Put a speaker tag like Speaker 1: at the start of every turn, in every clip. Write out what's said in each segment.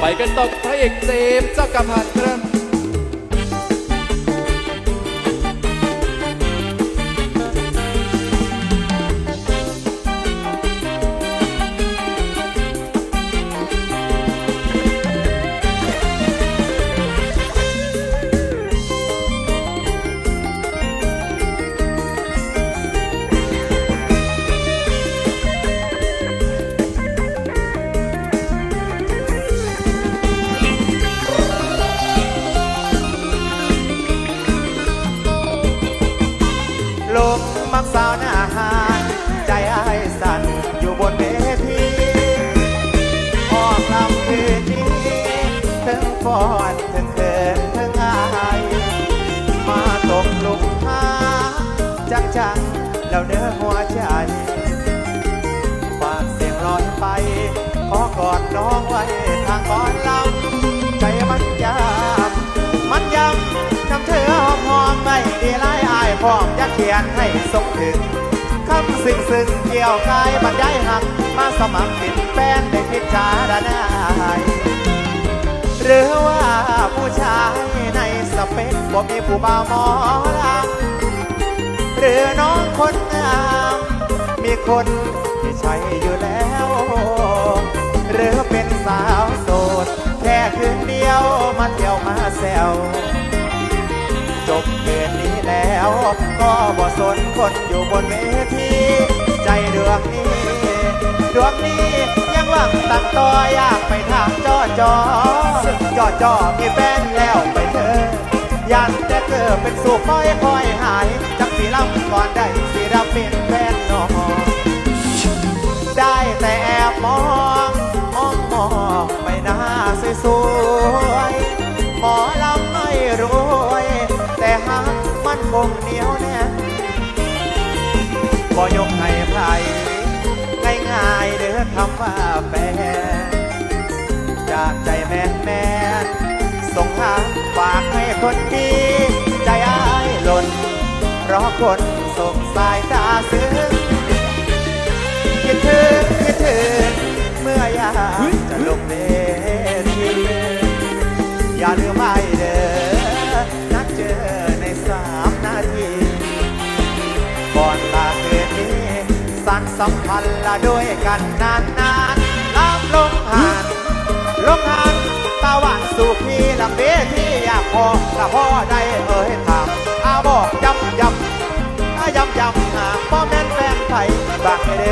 Speaker 1: ไปกันต่อพระเอกเจมส์จักรพันธ์ครับ
Speaker 2: ฟอนถึงเขินถึงอายมาตกหลุมหาจังจังแล้วเนื้อหัวใจฝากเสียงลอยไป ขอกอดน้องไว้ทางก่อนลำใจมันยามมันยำคำเธอหอมหอมไม่ดีไล่อายพร้อมอยากเขียนให้สมถึงคำซึ้งซึ้งเกี่ยวกายบรรยายหัก บ่มีผู้บ่าวมอลำหรือน้องคนงาม มีคนที่ใช่อยู่แล้ว หรือเป็นสาวโสด แค่คืนเดียวมาเที่ยวมาแซวจบเกมนี้แล้ว ก็บ่สนคนอยู่บนเวทีใจดวงนี้ดวงนี้ยังหวังตั้งต่ออยากไปทางจอจอจอจอมีแฟนแล้วไป ยันแต่เธอเป็นสุขค่อยค่อยหายจักสีลำก่อนได้สิรับเป็นแฟนนอได้แต่แอบมองมองมองไม่น่าสวยๆหมอลำไม่รวย แต่หักมันคงเหนียวแน่บ่ยกให้ใคร คนส่งสายตาซึ้งคิดถึงคิดถึงเมื่อยามจะลงเวทีอย่าลืมไม่เด้อนัดเจอในสามนาทีก่อนลาคืนนี้สันสัมพันธ์ละด้วยกันนานนานๆลามลงหานลงหานตะวันสู่พี่ลำเวทีอยากพอละพ่อได้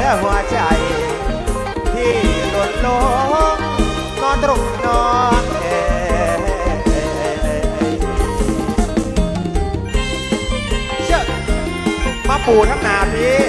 Speaker 2: ห้เดือหัวใจที่หล่นลงนอนตรงนอนเอ่ยเชื่อมาปูทั้งนาพี่